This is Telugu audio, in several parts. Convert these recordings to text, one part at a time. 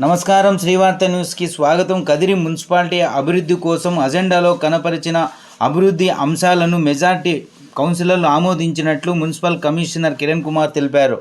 నమస్కారం శ్రీవార్త న్యూస్కి స్వాగతం. కదిరి మున్సిపాలిటీ అభివృద్ధి కోసం అజెండాలో కనపరిచిన అభివృద్ధి అంశాలను మెజార్టీ కౌన్సిలర్లు ఆమోదించినట్లు మున్సిపల్ కమిషనర్ కిరణ్ కుమార్ తెలిపారు.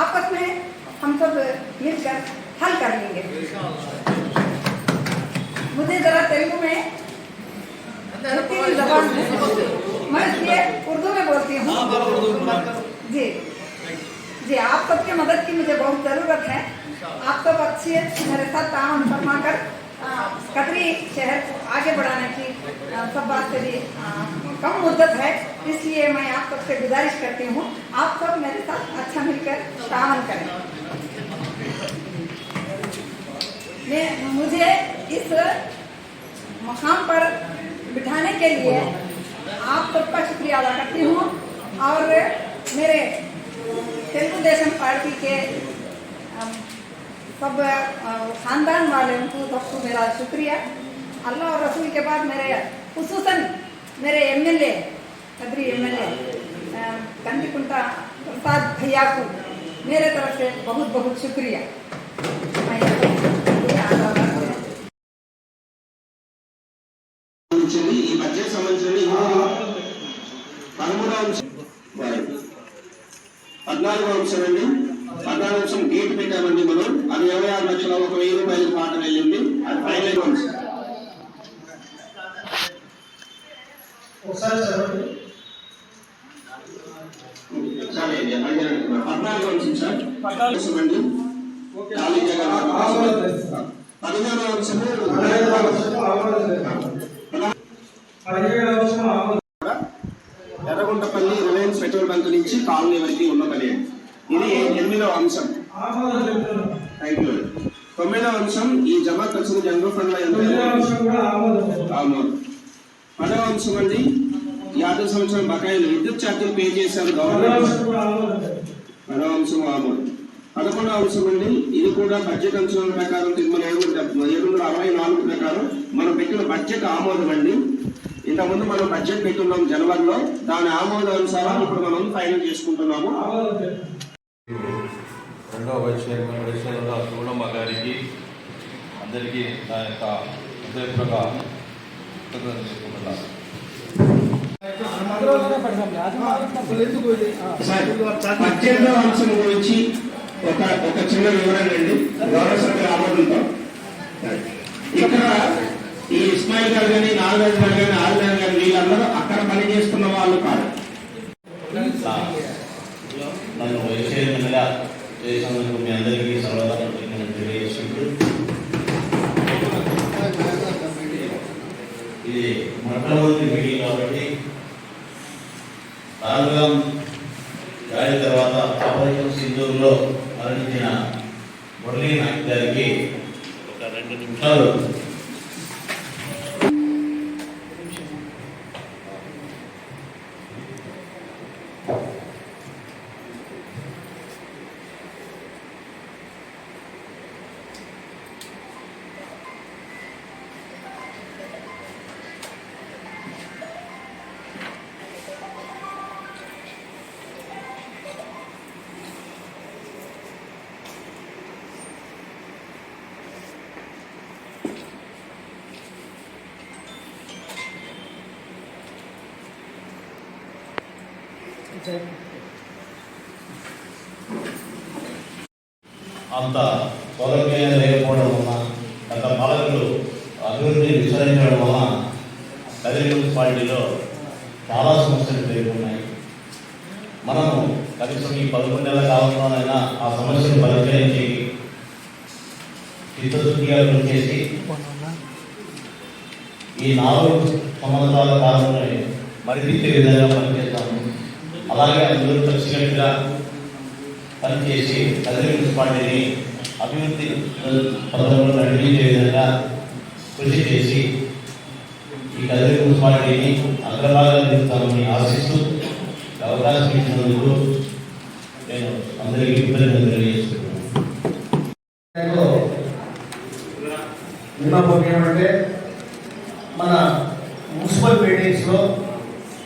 आपस में हम सब मिलकर हल कर लेंगे। मुझे जरा तेलुगु में जबान मैं इसलिए उर्दू में बोलती हूँ। जी। जी आप सबकी मदद की मुझे बहुत ज़रूरत है। आप सब अच्छे मेरे साथ ताउन फरमा कर कतरी शहर को आगे बढ़ाने की सब बात से भी कम मुद्दत है। इसलिए मैं आप सबसे गुजारिश करती हूँ, आप सब मेरे साथ अच्छा मिलकर तावन करें। मैं, मुझे इस मकाम पर बिठाने के लिए आप सबका शुक्रिया अदा करती हूँ और मेरे तेलुगु देशम पार्टी के सब खानदान वाले उनको सबको मेरा शुक्रिया। अल्लाह और रसूल के बाद मेरे, खसूसन मेरे एमएलए कदरी एमएलए कंदिकुंटा प्रसाद भैया को मेरे तरफ से बहुत बहुत शुक्रिया मैं ये आशा करती हूँ। సంబంధించింది ఈ బడ్జెట్ సంబంధించిన పదమూడవ అంశం పద్నాలుగో అంశం అండి పద్నాలుగు అంశం గేట్ పెట్టామండి మనం అది ఇరవై ఆరు లక్షల ఒక వెయ్యి రూపాయలు పాట వెళ్ళింది అది ఫైనల్ అంశం ఒకసారి చదవండి ఎర్రగుంటపల్లి రిలయన్స్ పెట్రోల్ బంక్ నుంచి కాలనీ వరకు ఉన్న పని ఇది ఎనిమిదవ అంశం. థ్యాంక్ యూ తొమ్మిదవ అంశం ఈ జమా ఖర్చులు జనరల్ ఫండ్ అంశం కూడా ఆమోదం పదవ అంశం అండి యాభై సంవత్సరం బకాయిలు. విద్యుత్ ఛార్జీలు పే చేశారు గవర్నమెంట్. పదో ఆమోదం అంశం ఆమోదం పదకొండవ అంశం అండి ఇది కూడా బడ్జెట్ అంశాల ప్రకారం మన ఏడు ఏడు వందల అరవై నాలుగు ప్రకారం మనం పెట్టిన బడ్జెట్ ఆమోదం అండి. ఇంతకుముందు మనం బడ్జెట్ పెట్టున్నాం జనవరిలో దాని ఆమోద అనుసారం ఇప్పుడు మనం ఫైనల్ చేసుకుంటున్నాము. రెండవ వైస్ చైర్మన్ వైస్ చైర్మన్ గారికి అందరికీ నా యొక్క హృదయపూర్వక కృతజ్ఞతలు చెప్పుకుంటున్నాను పద్దెనిమిదవ అంశం గురించి ఒక ఒక చిన్న వివరణ అండి. గౌరవ సభ్యుల ఆమోదంతో ఇక్కడ ఈ ఇస్మాయిల్ గారు కానీ నాగరాజు గారు కానీ ఆదినారాయణ గారు వీళ్ళందరూ అక్కడ పని చేస్తున్న వాళ్ళు కాదు. నన్ను చేసినందుకు మీ అందరికీ సర్వదా తెలియజేసుకుంటూ ఇది మొట్టమొదటి మీటింగ్ కాబట్టి రాజుగాం దాడి తర్వాత ఆపరేషన్ సింధూరులో మరణించిన మురళీ నాయక్ గారికి ఒక రెండు నిమిషాలు. అంత సౌలభ్యంగా లేకపోవడం వలన గత పాలకులు అభివృద్ధి విస్తరించడం వలన కదిరి మున్సిపాలిటీలో చాలా సమస్యలు ఎదుర్కొన్నాయి. మనము కనీసం ఈ పదకొండు నెలల కాలంలోనైనా ఆ సమస్యను పరిష్కరించి చిత్తశుద్ధిగా పనిచేసి ఈ నాలుగు సంవత్సరాల కాలంలో మరిపించే విధంగా పనిచేస్తాము అలాగే అందరూ కలిసికట్టుగా పనిచేసి కదిరి మున్సిపాలిటీని అభివృద్ధి పథకంలో నడిపించే విధంగా కృషి చేసి ఈ కదిరి మున్సిపాలిటీని అగ్రభాగాన్ని నిలుపుతామని ఆశిస్తూ అవకాశం ఇచ్చినందుకు నేను అందరికీ కృతజ్ఞతలు తెలియజేస్తున్నాను. విన్నపం ఏమంటే మన మున్సిపల్ మీటింగ్స్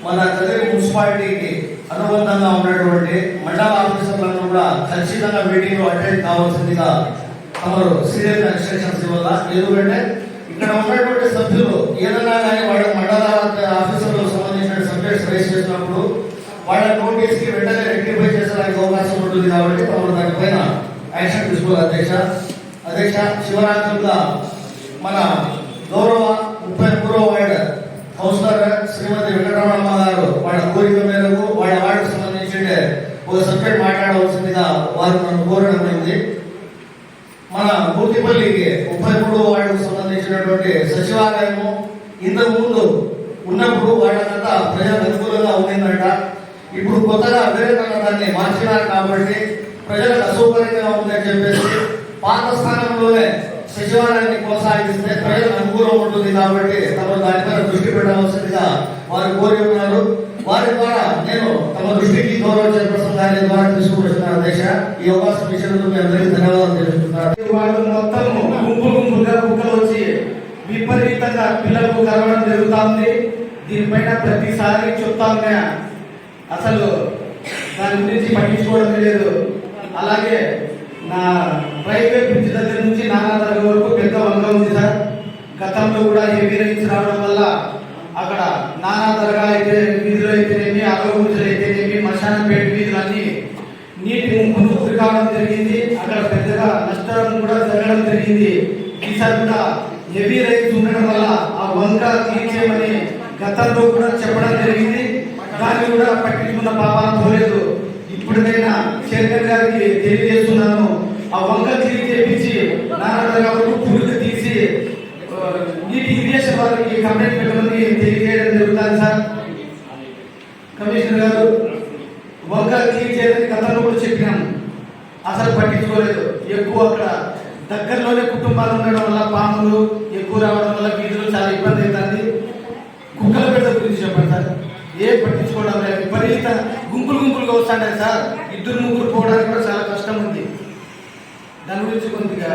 మన కదిరి మున్సిపాలిటీకి అనుబంధంగా ఉన్నటువంటి మండల ఆఫీసర్లను కూడా ఖచ్చితంగా మీటింగ్లో అటెండ్ కావాల్సిందిగా తమరు సీనియర్ ఇన్స్ట్రక్షన్స్ వల్ల ఎందుకంటే ఇక్కడ ఉన్నటువంటి సభ్యులు ఏదన్నా కానీ వాళ్ళ మండల ఆఫీసర్లకు సంబంధించిన సబ్జెక్ట్స్ రైజ్ చేసినప్పుడు వాళ్ళ నోటీస్కి వెంటనే రెక్టిఫై చేసడానికి అవకాశం ఉంటుంది కాబట్టి తమరు దానిపైన యాక్షన్ తీసుకోవాలి. అధ్యక్ష అధ్యక్ష శివరాత్రులుగా మన గౌరవ ముప్పై మూడవ వార్డ్ కౌన్సిలర్ శ్రీమతి వెంకటరమణమ్మ గారు వాళ్ళ కోరిక మేరకు వాళ్ళ వార్డుకు సంబంధించి ఒక సబ్జెక్ట్ మాట్లాడవలసిందిగా మాట్లాడమైంది మన మూర్తిపల్లికి ముప్పై మూడు వార్డుకు సంబంధించినటువంటి సచివాలయము ఇంతకు ముందు ఉన్నప్పుడు వాళ్ళకంతా ప్రజలకు అనుకూలంగా ఉండిందంట. ఇప్పుడు కొత్తగా వేరే దాన్ని మార్చినారు కాబట్టి ప్రజలకు అసౌకర్యంగా ఉందని చెప్పేసి పాత స్థానంలోనే సచివాలయాన్ని కొనసాగిస్తే ప్రజలకు అనుకూలం ఉంటుంది కాబట్టి తమ దానిపైన దృష్టి పెట్టవలసిందిగా వారు కోరి ఉన్నారు. వారి ద్వారా నేను తమ దృష్టికి గౌరవ చైర్పర్సన్ గారి ద్వారా తీసుకువచ్చిన దేశ ఈ అవకాశం విషయంలో మీ అందరికీ ధన్యవాదాలు తెలుసుకుంటున్నారు వాళ్ళు మొత్తం గుంపు గుంపుగా కుక్కలు వచ్చి విపరీతంగా పిల్లలకు కలవడం జరుగుతుంది. దీనిపైన ప్రతిసారి చెప్తామే అసలు దాని గురించి పట్టించుకోవడం లేదు. అలాగే నా రైల్వే బ్రిడ్జ్ దగ్గర నుంచి నానా తరగతి వరకు పెద్ద వంగ ఉంది సార్. గతంలో కూడా హెవీ రైన్స్ రావడం వల్ల అక్కడ నానా తరగా అయితే వీధులు అయితేనేమి అరవగుంజలు అయితేనేమి మశానపేట వీధులు అన్ని నీటి ముంపును కావడం జరిగింది. అక్కడ పెద్దగా నష్టం కూడా జరగడం జరిగింది. ఈసారి కూడా హెవీ రైతు ఉండడం వల్ల ఆ వంక తీర్చేయమని గతంలో కూడా చెప్పడం జరిగింది. దాన్ని కూడా పట్టించుకున్న పాపాన పోలేదు. ఇప్పటికైనా శేఖర్ గారికి తెలియజేస్తున్నాను. ఆ వంక క్లీన్ చేపించి నారాయణ పురుగు తీసి ఆ, నీటి ఇరిగేషన్ వారికి కంప్లైంట్ పెట్టమని తెలియజేయడం జరుగుతుంది సార్. కమిషనర్ గారు వంక క్లీన్ చేయాలని గతంలో కూడా చెప్పినాము. అసలు పట్టించుకోలేదు. ఎక్కువ అక్కడ దగ్గరలోనే కుటుంబాలు ఉండడం వల్ల పాములు ఎక్కువ రావడం వల్ల వీధులు చాలా ఇబ్బంది అవుతుంది. కుక్కల పెద్ద గురించి చెప్పండి సార్. ఏ పట్టించుకోవడం లేదు. విపరీత గుంపులు గుంపులుగా వస్తాడే సార్. ఇద్దరు ముగ్గురు పోవడానికి కూడా చాలా కష్టం ఉంది. దాని గురించి కొద్దిగా